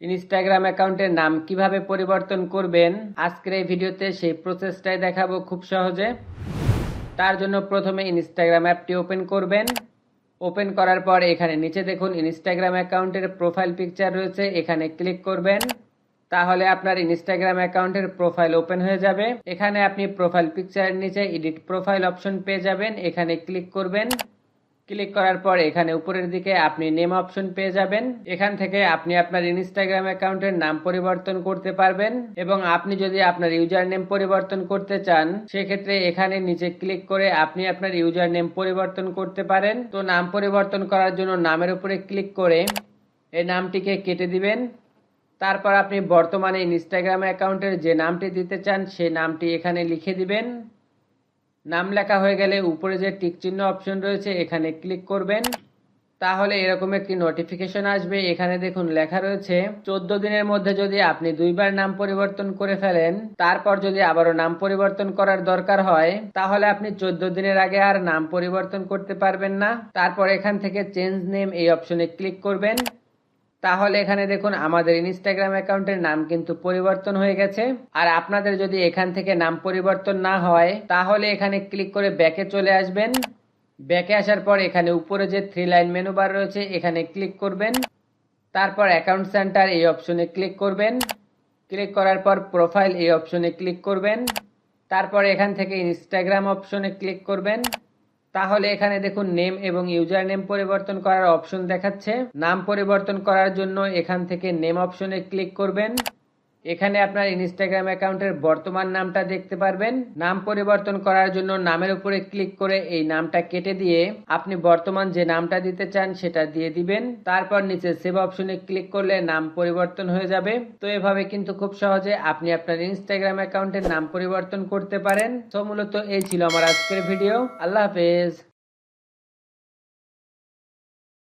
Instagram অ্যাকাউন্টের নাম কীভাবে পরিবর্তন করবেন? আজকের এই ভিডিওতে সেই প্রসেসটাই দেখাবো খুব সহজে। তার জন্য প্রথমে ইনস্টাগ্রাম অ্যাপটি ওপেন করবেন। ওপেন করার পর এখানে নিচে দেখুন ইনস্টাগ্রাম অ্যাকাউন্টের প্রোফাইল পিকচার রয়েছে, এখানে ক্লিক করবেন। তাহলে আপনার ইনস্টাগ্রাম অ্যাকাউন্টের প্রোফাইল ওপেন হয়ে যাবে। এখানে আপনি প্রোফাইল পিকচারের নিচে এডিট প্রোফাইল অপশন পেয়ে যাবেন, এখানে ক্লিক করবেন। ক্লিক করার পর এখানে উপরের দিকে আপনি নেম অপশন পেয়ে যাবেন। এখান থেকে আপনি আপনার ইনস্টাগ্রাম অ্যাকাউন্টের নাম পরিবর্তন করতে পারবেন এবং আপনি যদি আপনার ইউজার নেম পরিবর্তন করতে চান, সেক্ষেত্রে এখানে নিচে ক্লিক করে আপনি আপনার ইউজার নেম পরিবর্তন করতে পারেন। তো নাম পরিবর্তন করার জন্য নামের উপরে ক্লিক করে এই নামটিকে কেটে দিবেন। তারপর আপনি বর্তমানে ইনস্টাগ্রাম অ্যাকাউন্টের যে নামটি দিতে চান, সেই নামটি এখানে লিখে দিবেন। নাম লেখা হয়ে গেলে উপরে যে টিক চিহ্ন অপশন রয়েছে, এখানে ক্লিক করবেন। তাহলে এরকম একটি নোটিফিকেশন আসবে। এখানে দেখুন, লেখা রয়েছে, চোদ্দ দিনের মধ্যে যদি আপনি দুইবার নাম পরিবর্তন করে ফেলেন, তারপর যদি আবারও নাম পরিবর্তন করার দরকার হয়, তাহলে আপনি চোদ্দ দিনের আগে আর নাম পরিবর্তন করতে পারবেন না। তারপর এখান থেকে চেঞ্জ নেম এই অপশনে ক্লিক করবেন। তাহলে এখানে দেখুন আমাদের ইনস্টাগ্রাম অ্যাকাউন্টের নাম কিন্তু পরিবর্তন হয়ে গেছে। আর আপনাদের যদি এখান থেকে নাম পরিবর্তন না হয়, তাহলে এখানে ক্লিক করে ব্যাকে চলে আসবেন। ব্যাকে আসার পর এখানে উপরে যে থ্রি লাইন মেনু বার রয়েছে, এখানে ক্লিক করবেন। তারপর অ্যাকাউন্ট সেন্টার এই অপশনে ক্লিক করবেন। ক্লিক করার পর প্রোফাইল এই অপশনে ক্লিক করবেন। তারপর এখান থেকে ইনস্টাগ্রাম অপশনে ক্লিক করবেন। তাহলে এখানে দেখুন নেম এবং ইউজার নেম পরিবর্তন করার অপশন দেখাচ্ছে। নাম পরিবর্তন করার জন্য এখান থেকে নেম অপশনে ক্লিক করবেন। এখানে আপনার ইনস্টাগ্রাম অ্যাকাউন্টের বর্তমান নামটা দেখতে পারবেন। নাম পরিবর্তন করার জন্য নামের উপরে ক্লিক করে এই নামটা কেটে দিয়ে আপনি বর্তমান যে নামটা দিতে চান সেটা দিয়ে দিবেন। তারপর নিচে সেভ অপশনে ক্লিক করলে নাম পরিবর্তন হয়ে যাবে। তো এভাবে কিন্তু খুব সহজে আপনি আপনার ইনস্টাগ্রাম অ্যাকাউন্টের নাম পরিবর্তন করতে পারেন। তো মূলত এই ছিল আমার আজকের ভিডিও। আল্লাহ হাফেজ।